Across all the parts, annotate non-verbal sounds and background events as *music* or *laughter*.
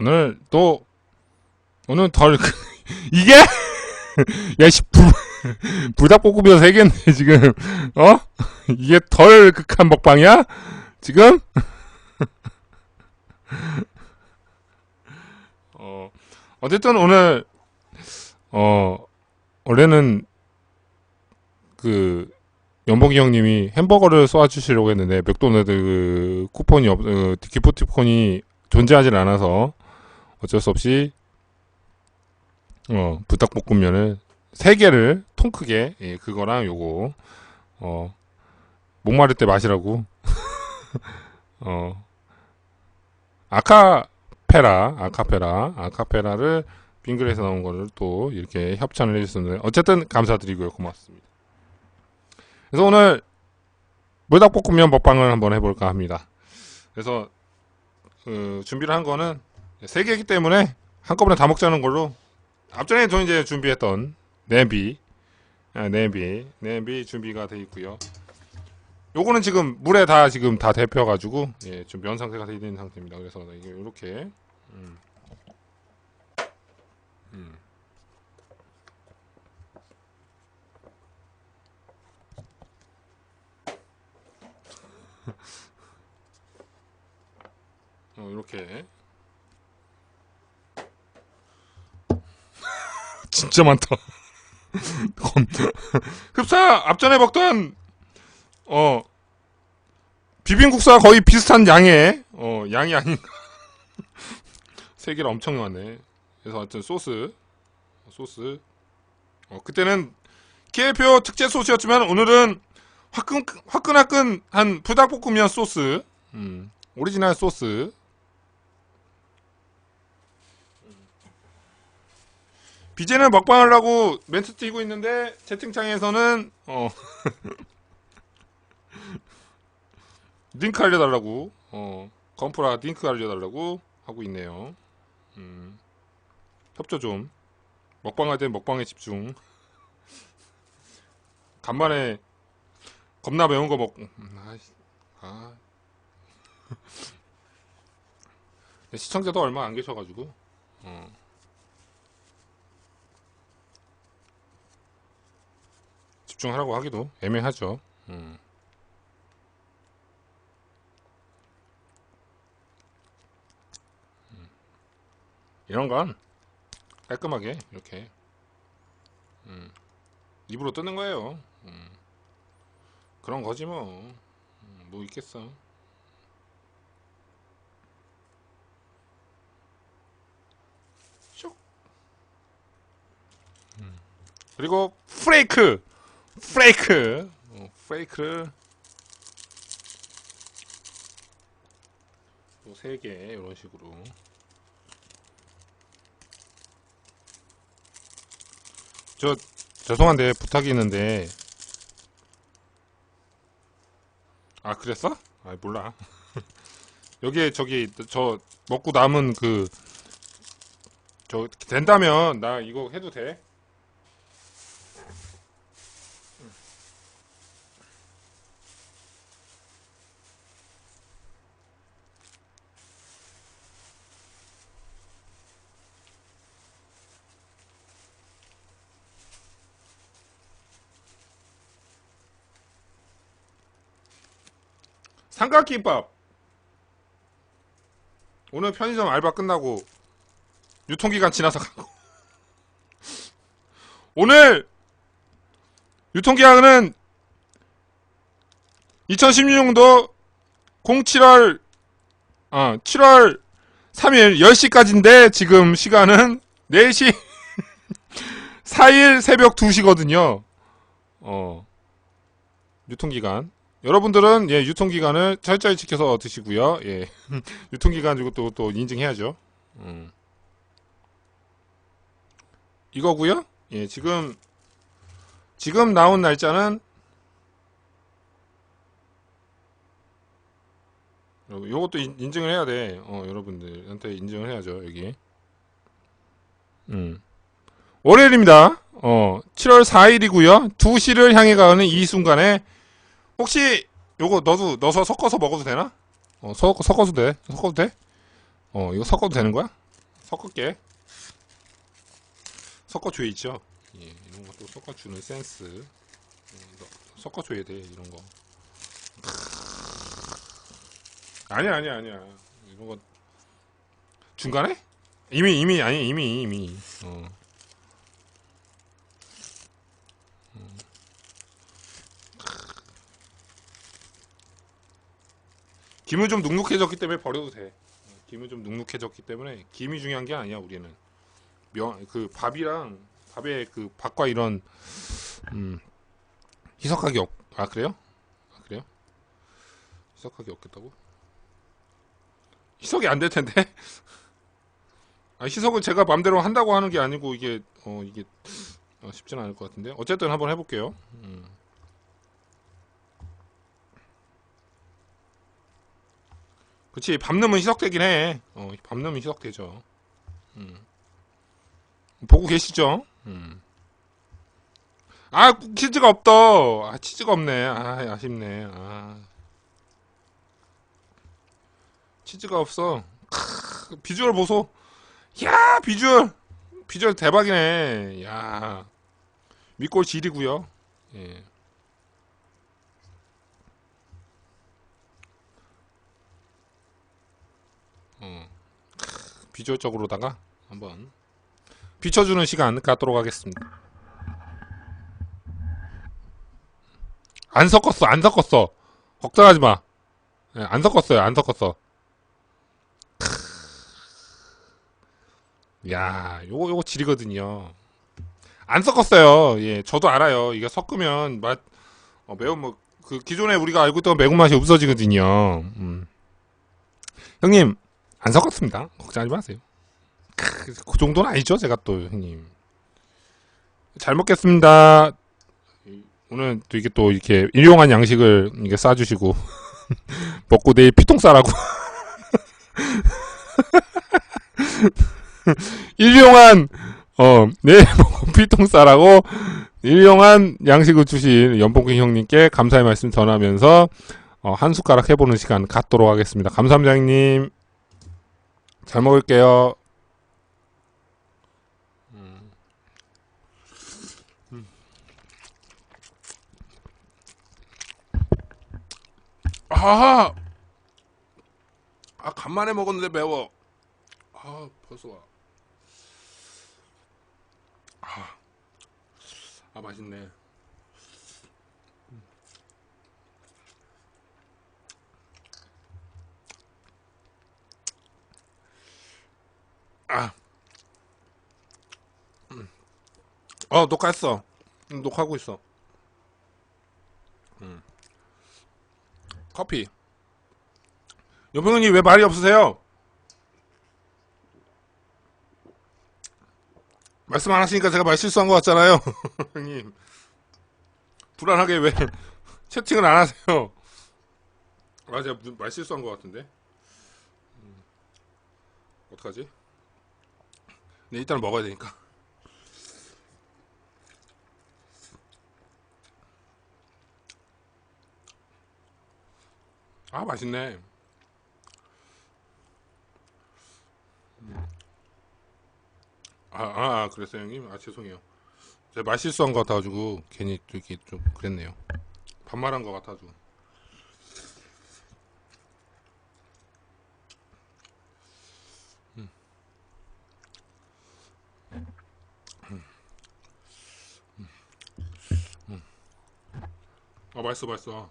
오늘 또 오늘 덜 *laughs* 이게? *laughs* 야씨 불닭볶음면 *laughs* 세 개인데 지금. 어? 이게 덜 극한 먹방이야? 지금? 어 어쨌든 오늘 어 원래는 그 연복이 형님이 햄버거를 쏘아주시려고 했는데 맥도날드 그 쿠폰이 없, 어, 기프트 쿠폰이 존재하지 않아서 어쩔 수 없이 어 불닭볶음면을 세 개를 통 크게 예, 그거랑 요거 어 목마를 때 마시라고 *laughs* 어 아카페라 아카페라 아카페라를 빙글에서 나온 거를 또 이렇게 협찬을 해주셨는데 어쨌든 감사드리고요 고맙습니다. 그래서 오늘 물닭볶음면 먹방을 한번 해볼까 합니다. 그래서 그 준비를 한 거는 세 개이기 때문에 한꺼번에 다 먹자는 걸로 앞전에 저 이제 준비했던 냄비 아, 냄비 냄비 준비가 돼 있고요. 요거는 지금 물에 다 지금 다 데펴 가지고 예, 좀면 상태가 돼 있는 상태입니다. 그래서 이게 이렇게 음. 음. *laughs* 어, 이렇게 진짜 많다. *laughs* 검- 흡사 앞전에 먹던 어 비빔국수와 거의 비슷한 양의 어 양이 아닌가. 세 개를 엄청 많네. 그래서 하여튼 소스 소스 어 그때는 KFO 특제 소스였지만 오늘은 화끈 화끈화끈한 불닭볶음면 소스 음 오리지널 소스 비제는 먹방하려고 멘트 띄고 있는데 채팅창에서는 어 *laughs* 링크 알려달라고 어 건프라 링크 알려달라고 하고 있네요. 음 협조 좀 먹방할 땐 먹방에 집중. *laughs* 간만에 겁나 매운 거 먹. 음, 아 *laughs* 시청자도 얼마 안 계셔가지고 어. 집중하라고 하기도 애매하죠. 음. 음. 이런 건 깔끔하게 이렇게 음. 입으로 뜨는 거예요. 음. 그런 거지 뭐. 음, 뭐 있겠어. 쇽. 음. 그리고 프레이크 프레이크 어, 프레이크를 또세개 이런 식으로. 저 죄송한데 부탁이 있는데. 아 그랬어? 아 몰라. *laughs* 여기에 저기 저 먹고 남은 그 저 된다면 나 이거 해도 돼? 삼각김밥 오늘 편의점 알바 끝나고 유통기간 지나서 가고 *laughs* 오늘 유통기한은 2016년도 07월 어, 7월 3일 10시까지인데 지금 시간은 4시 4일 *laughs* 새벽 2시거든요. 어. 유통기간 여러분들은 예 유통기간을 철저히 지켜서 드시고요. 예 *laughs* 유통기간 이거 또, 또 인증해야죠. 음. 이거고요. 예 지금 지금 나온 날짜는 요- 요것도 인, 인증을 해야 돼. 어 여러분들한테 인증을 해야죠 여기. 음 월요일입니다. 어 7월 4일이고요. 2시를 향해 가는 이 순간에 혹시 요거 너도 넣어서 섞어서 먹어도 되나? 어 섞, 섞어도 돼 섞어도 돼? 어 이거 섞어도 되는 거야? 섞을게. 섞어줘야죠. 예, 이런 것도 섞어주는 센스. 어, 너- 섞어줘야 돼, 이런 거. 아니야, 아니야, 아니야. 이런 거. 중간에? 이미, 이미, 아니, 이미, 이미. 어. 음. 김은 좀 눅눅해졌기 때문에 버려도 돼. 김은 좀 눅눅해졌기 때문에 김이 중요한 게 아니야 우리는 명그 밥이랑 밥에 그 밥과 이런 음 희석하기 없 아 그래요? 아 그래요? 희석하기 없겠다고? 희석이 안 될 텐데 *laughs* 아 희석은 제가 맘대로 한다고 하는 게 아니고 이게 어 이게 어, 쉽지는 않을 것 같은데 어쨌든 한번 해볼게요. 음. 그치 밥 넣으면 희석되긴 해. 어, 밥 넣으면 희석되죠. 음. 보고 계시죠? 음. 아 치즈가 없다. 아 치즈가 없네. 아 아쉽네. 아 치즈가 없어. 크, 비주얼 보소. 야 비주얼 비주얼 대박이네. 야 밑골 질이고요. 예. 비주얼적으로다가 한번 비춰주는 시간 갖도록 하겠습니다. 안 섞었어, 안 섞었어. 걱정하지 마. 예, 안 섞었어요, 안 섞었어. 크. 야, 요거 요거 질이거든요. 안 섞었어요. 예, 저도 알아요. 이게 섞으면 맛 어, 매운 뭐 그 기존에 우리가 알고 있던 매운 맛이 없어지거든요. 음. 형님 안 섞었습니다. 걱정하지 마세요. 크, 그 정도는 아니죠, 제가 또 형님. 잘 먹겠습니다. 오늘 또 이게 또 이렇게 일용한 양식을 이게 싸주시고 *laughs* 먹고 내일 피통 싸라고 *laughs* 일용한 어 내일 *laughs* 먹고 피통 싸라고 일용한 양식을 주신 연봉king 형님께 감사의 말씀 전하면서 어, 한 숟가락 해보는 시간 갖도록 하겠습니다. 감사합니다, 형님. 잘 먹을게요. 아, 아 간만에 먹었는데 매워. 아 벌써 와. 아, 아 맛있네. 아, 음. 어 녹화했어. 음, 녹화하고 있어. 음. 커피. 여병원님 왜 말이 없으세요? 말씀 안 하시니까 제가 말 실수한 것 같잖아요, *laughs* 형님. 불안하게 왜 *laughs* 채팅을 안 하세요? 아, 제가 말 실수한 것 같은데. 음, 어떡하지? 네, 일단 먹어야 되니까. 아, 맛있네. 아, 아, 아, 그랬어요, 형님? 아, 죄송해요. 제가 말 실수한 것 같아가지고, 괜히 또 이렇게 좀 그랬네요. 반말한 것 같아가지고. 아, 맛있어, 맛있어.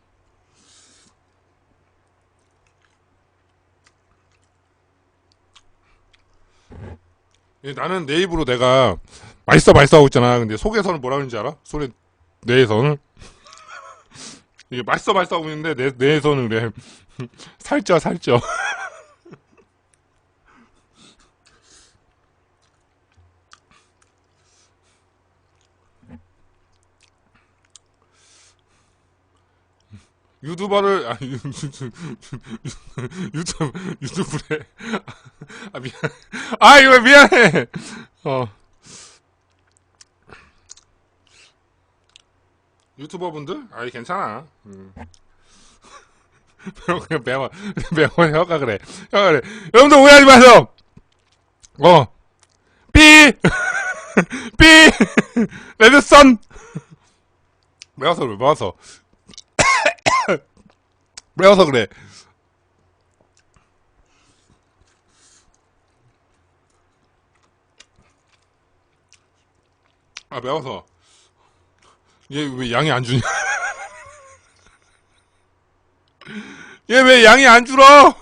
예, 나는 내 입으로 내가 맛있어, 맛있어 하고 있잖아. 근데 속에서는 뭐라 그러는지 알아? 소리, 뇌에서는? *laughs* 이게 맛있어, 맛있어 하고 있는데, 내, 뇌에서는 그래. *laughs* 살쪄, 살쪄. *laughs* 유튜버를 아 유, 유튜브 유튜브래 아 미안 아 이거 미안해 어 유튜버 분들 아이 괜찮아 음. 그냥 매워 매워 혀가 그래 혀가 그래 여러분들 오해하지 마세요 어. 삐! *laughs* 삐! *laughs* 레드선! 매워서 매워서. 매워서 그래. 아, 매워서. 얘 왜 양이 안 주냐? *laughs* 얘 왜 양이 안 줄어?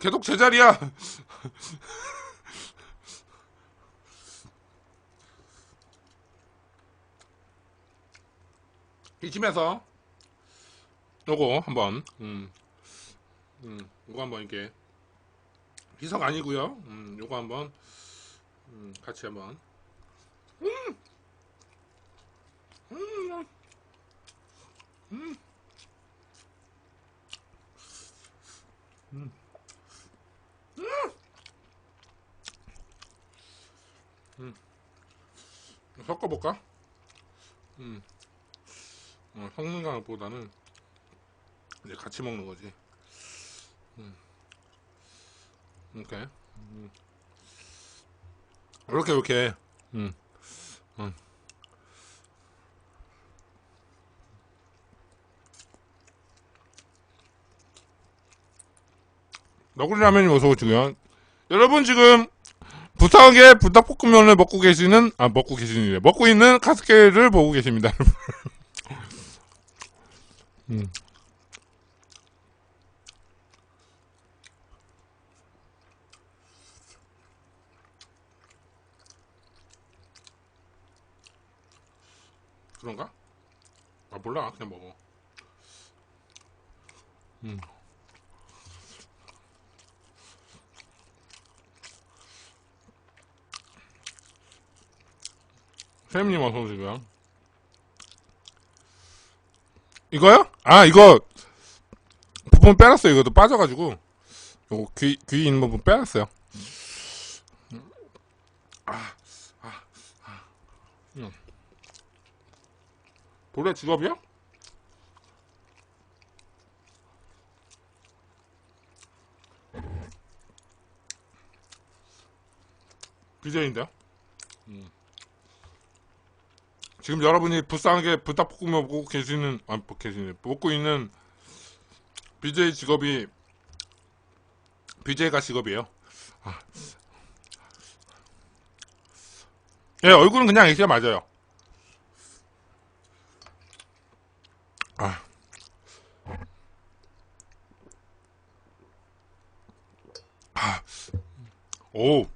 계속 제자리야. *laughs* 이쯤에서 요거 한번 음, 음, 요거 한번 이렇게 비석 아니고요. 음, 요거 한번 음, 같이 한번 음, 음, 음, 음. 음. 섞어볼까? 음. 어, 섞는 것보다는 이제 같이 먹는 거지. 음. 이렇게. 음. 이렇게, 이렇게. 음. 음. 너구리 라면이 어서 오시고요. 여러분 지금 부탁하게 불닭볶음면을 먹고 계시는 아 먹고 계시는 먹고 있는 카스케를 보고 계십니다. *laughs* 음. 그런가? 아 몰라 그냥 먹어. 음. 쌤님 어서 오시고요. 이거요? 아 이거 부분 빼놨어요. 이것도 빠져가지고 요거 귀, 귀 있는 부분 빼놨어요. 아, 아, 아. 음. 본래 직업이요? BJ인데요? 지금 여러분이 불쌍하게 불닭볶음면 먹고 계시는 아 계시네 먹고 있는 BJ 직업이 BJ가 직업이에요. 아. 예 얼굴은 그냥 액시가 맞아요. 아. 아. 오.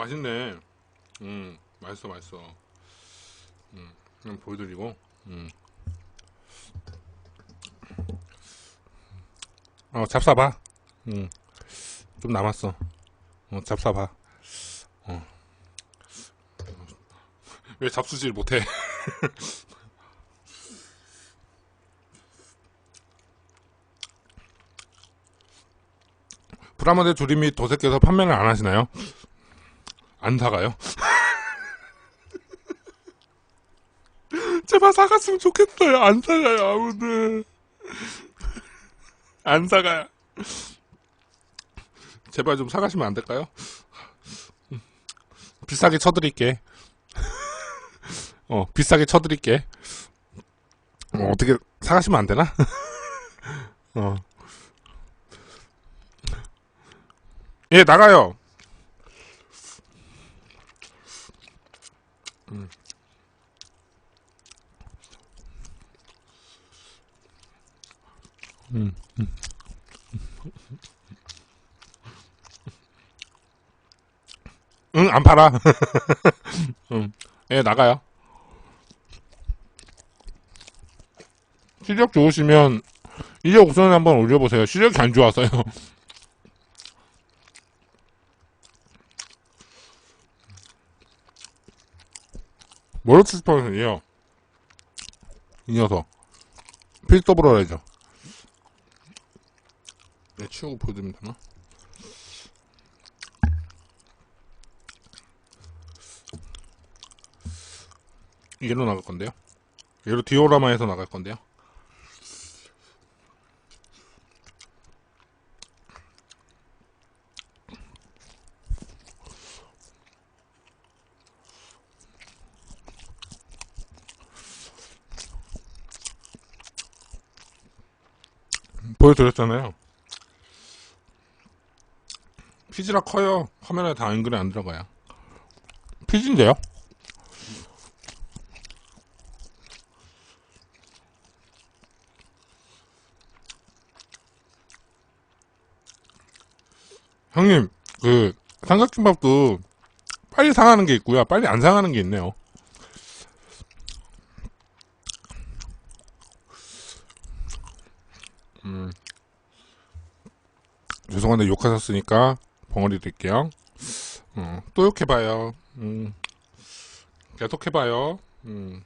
맛있네. 음, 맛있어, 맛있어. 음, 그냥 보여드리고, 음. 어, 잡숴봐. 음, 좀 남았어. 어, 잡숴봐. 어. 왜 잡수질 못해? *laughs* 프라모델 조림이 도색해서 판매를 안 하시나요? 안 사가요? *laughs* 제발 사갔으면 좋겠어요. 안 사가요, 아무도. 안 사가요. 제발 좀 사가시면 안 될까요? 비싸게 쳐드릴게. 어, 비싸게 쳐드릴게. 어, 어떻게 사가시면 안 되나? *laughs* 어. 예, 나가요. 음, 음. 응, 안 팔아. *laughs* 응, 예, 나가요. 시력 좋으시면, 이력 우선 한번 올려보세요. 시력이 안 좋아서요. 뭐로 추천해요? 이 녀석. 필 더블 해야죠. 네, 치우고 보여드리면 되나? 얘로 나갈 건데요. 얘로 디오라마에서 나갈 건데요. 보여드렸잖아요. 피지라 커요. 화면에 다 앵글이 안 들어가요. 피지인데요? 형님, 그, 삼각김밥도 빨리 상하는 게 있고요. 빨리 안 상하는 게 있네요. 죄송한데 욕하셨으니까 벙어리 드릴게요. 어, 또 욕해봐요. 음. 계속 해봐요. 음.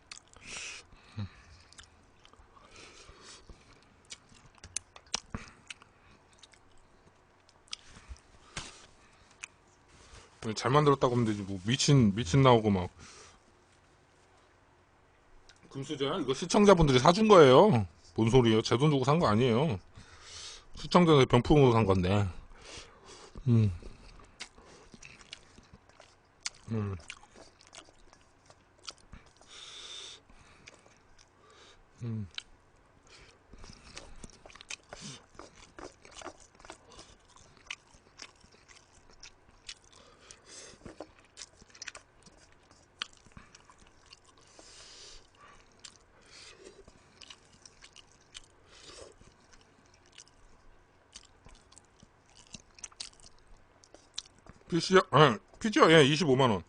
잘 만들었다고 하면 되지 뭐 미친 미친 나오고 막 금수저야 이거 시청자분들이 사준 거예요 뭔 소리예요 제 돈 주고 산 거 아니에요 시청자들 병풍으로 산 건데 음. 음. 음. PC요? 아, PC요? 예, 25만원.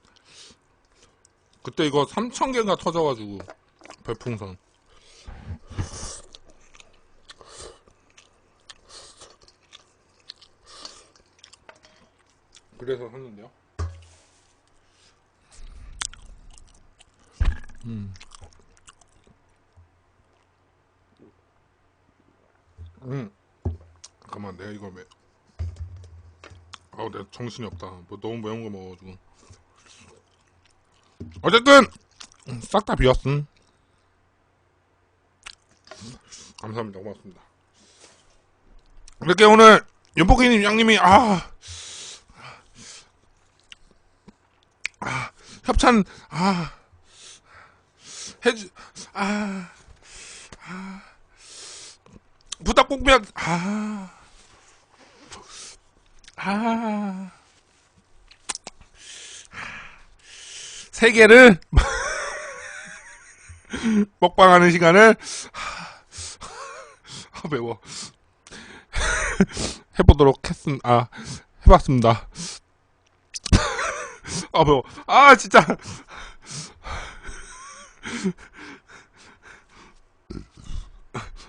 그때 이거 3,000개가 터져가지고, 별풍선. 그래서 샀는데요. 음. 음. 잠깐만, 내가 이거 매, 아우 내가 정신이 없다. 뭐 너무 매운 거 먹어가지고. 어쨌든 싹 다 비웠음. 감사합니다. 고맙습니다. 이렇게 오늘 윤복희님 양님이 아, 아 협찬 아 해주 아, 아 부탁 꼭면 아 아. 세 개를 *laughs* 먹방하는 시간을 아, 매워. *laughs* 해보도록 했음 아 해봤습니다. *laughs* 아 매워. 아 진짜.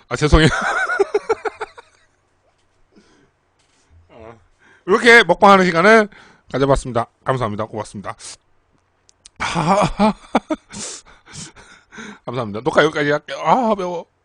아 죄송해요 이렇게 먹방 하는 시간을 가져봤습니다. 감사합니다. 고맙습니다. *laughs* 감사합니다. 녹화 여기까지 할게요. 아, 매워.